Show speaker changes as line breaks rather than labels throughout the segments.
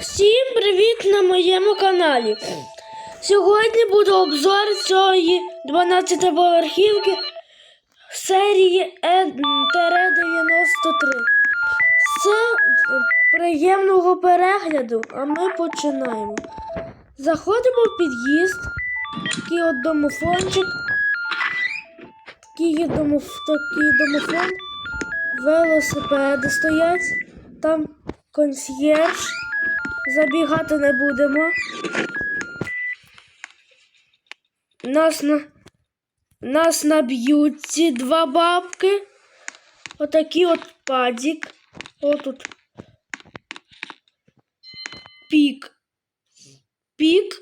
Всім привіт на моєму каналі. Сьогодні буде обзор цієї 12-поверхівки серії Е-93. З приємного перегляду, а ми починаємо. Заходимо в під'їзд, такий от домофончик. Такий, домоф... такий домофон. Велосипеди стоять. Там консьєрж. Забігати не будемо. Нас на... Нас наб'ють ці два бабки. Отакий от падік. Отут. Пік. Пік.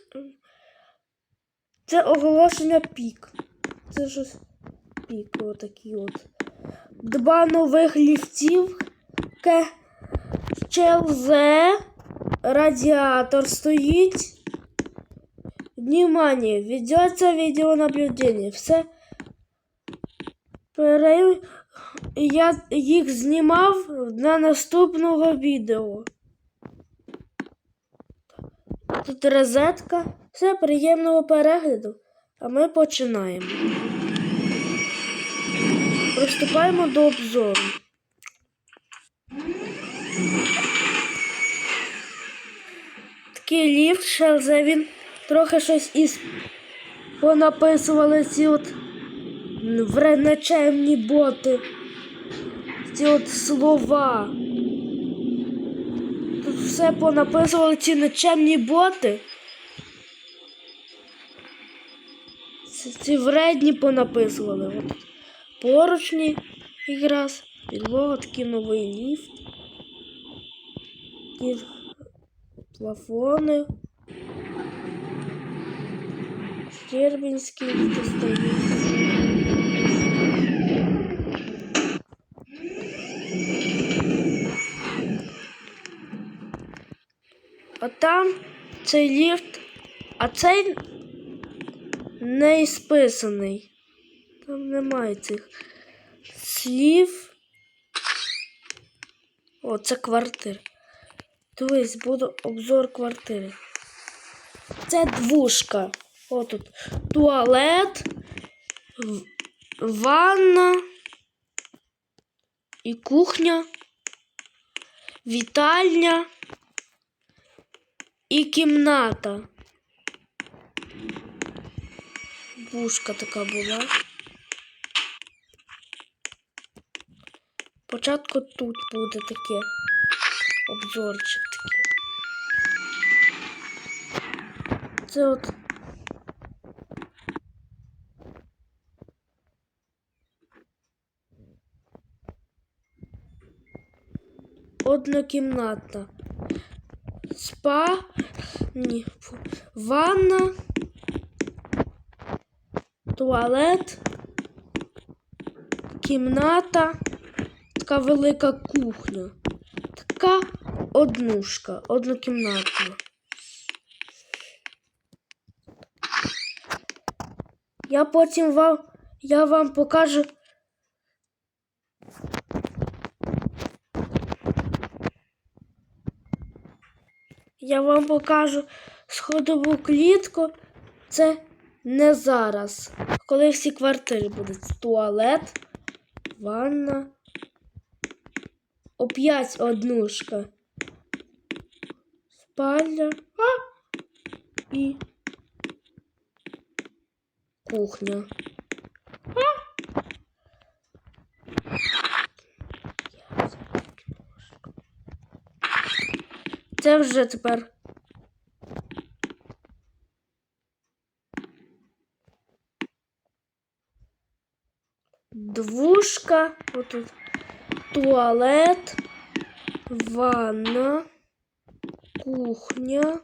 Це оголошення пік. Це щось пік. Отакий от. Два нових ліфтів. Ке... Радиатор стоїть. Внимание, ведется видеонаблюдение. Все. Пере... Я їх знімав на наступного відео. Тут розетка. Все приємного перегляду. А ми починаємо. Приступаємо до обзору. Такий ліфт шелзе він трохи щось із понаписували ці от вренечемні боти. Ці от слова. Тут все понаписували ці нечемні боти. Ці вредні понаписували. От поручні якраз. Підлога такий новий ліфт. Плафони. Щербинський стоїть. А там цей ліфт, а цей не списаний. Там немає цих слів. О, це квартира. Дивись, буде обзор квартири. Це двушка. Тут туалет, ванна і кухня, вітальня і кімната. Двушка така була. Спочатку тут буде таке обзорчик Це от. Однокімнатна. Спа. Ні. Ванна. Туалет. Кімната. Така велика кухня. Така однушка, однокімнатна. Я потім вам, я вам покажу. Я вам покажу сходову клітку. Це не зараз. Коли всі квартири будуть. Туалет, ванна. Оп'ять однушка. Спальня. А! І кухня. Це вже тепер. Двушка. Отут. Туалет. Ванна. Кухня.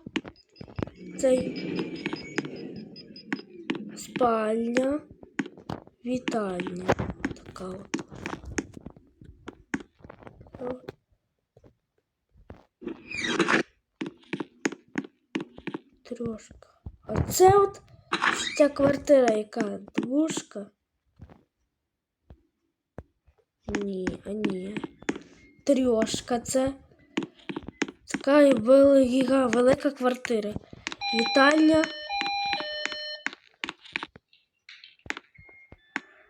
Цей. Спальня. Вітальня. Така от. Трошка. А це от ця квартира, яка двушка. Ні, а ні. Трьошка це. Така велика, велика квартира. Вітальня.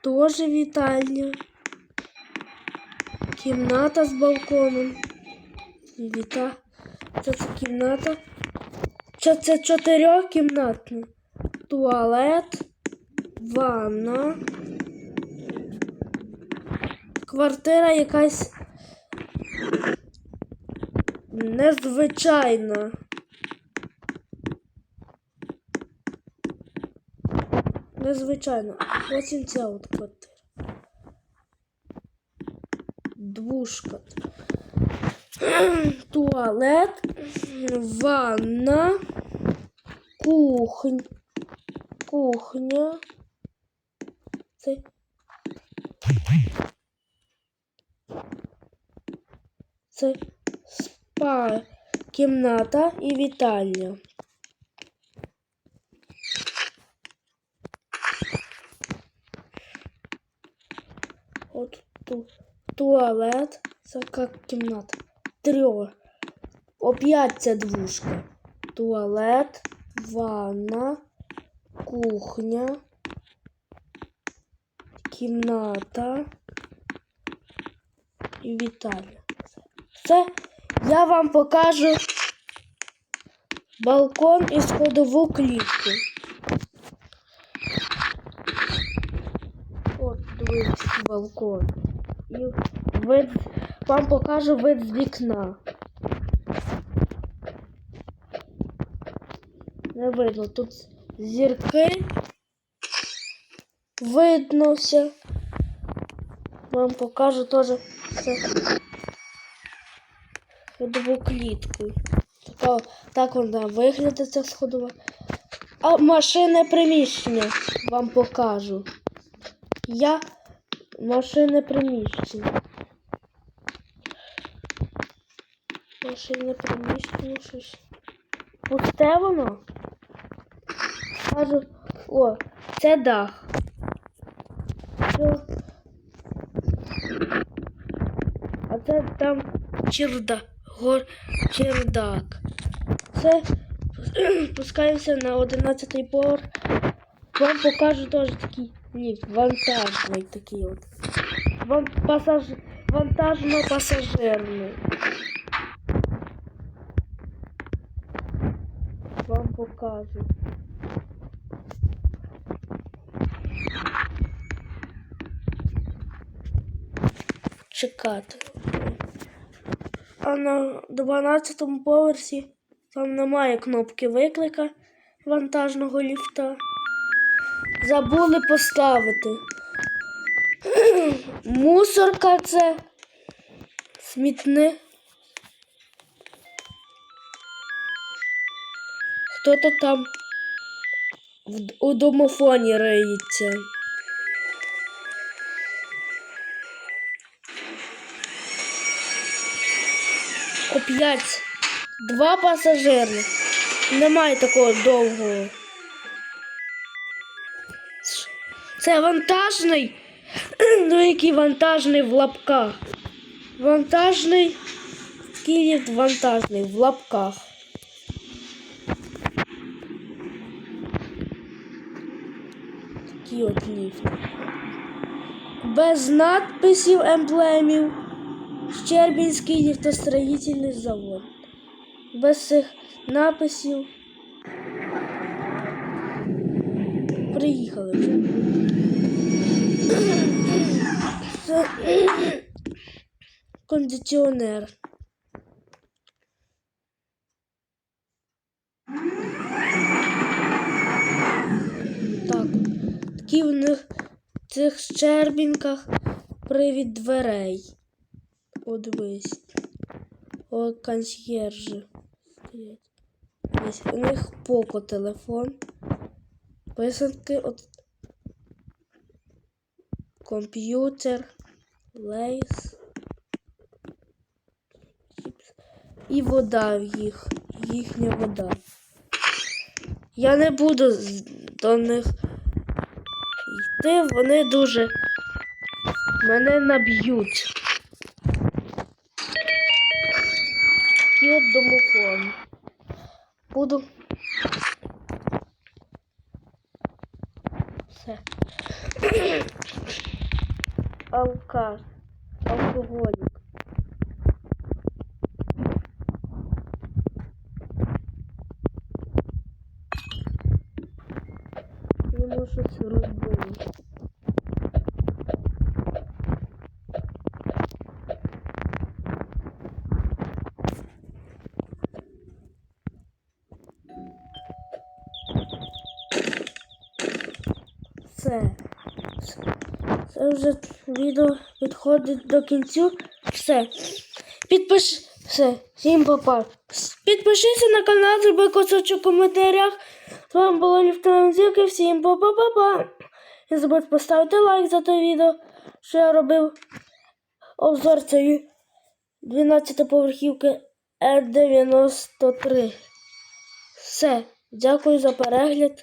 Тоже вітальня. Кімната з балконом. Віта. Це це кімната. Це це чотирьохкімнатна. Туалет, ванна. Квартира якась незвичайна. Незвичайно. Потім ця от квартира. Двушка. Туалет, ванна, кухня. Кухня. Це. Це спа, кімната і вітальня. От ту, туалет, це як кімната. Трьох. Оп'ять ця двушка. Туалет, ванна, кухня, кімната і вітальня. Це я вам покажу балкон і сходову клітку. От дивіться балкон. Вид, вам покажу вид з вікна. Не видно, тут зірки. Виднося. Вам покажу теж це ходову клітку. Така, так вона виглядає ця сходова. А машинне приміщення вам покажу. Я машинне приміщення. Машинне приміщення щось. Пусте воно. Кажу, о, це дах. Все. А це там чердак. Гор... чердак. Це спускаємося на 11 поверх. Вам покажу теж такий ліфт, вантажний такий от. Вам пасаж... вантажно-пасажирний. Покажу. Чекати. А на 12 поверсі там немає кнопки виклика вантажного ліфта. Забули поставити. Мусорка це смітник. Хто-то там у домофоні риється. Оп'ять два пасажири. Немає такого довгого. Це вантажний. Ну, який вантажний в лапках. Вантажний. Київ вантажний в лапках. Такий от ліфт. Без надписів емблемів. Щербінський ліфтостроїтельний завод. Без цих написів. Приїхали вже. Кондиціонер. Так. В них в цих щербінках привід дверей. О, дивись. О, консьєржі. Ось у них поко телефон. Писанки от комп'ютер, лейс. І вода в їх. Їхня вода. Я не буду до них йти, вони дуже мене наб'ють. к'ют домофон. Буду. Все. Алкаш. Алкоголік. Не можу щось розбити. Все. Це вже відео підходить до кінцю. Все. Підпиш... Все. Всім папа. Підпишися на канал, зроби кусочок в коментарях. З вами було Ліфтанзівки. Всім па-па-па-па. Не забудь поставити лайк за те відео, що я робив обзор цієї 12 поверхівки Е93. Все. Дякую за перегляд.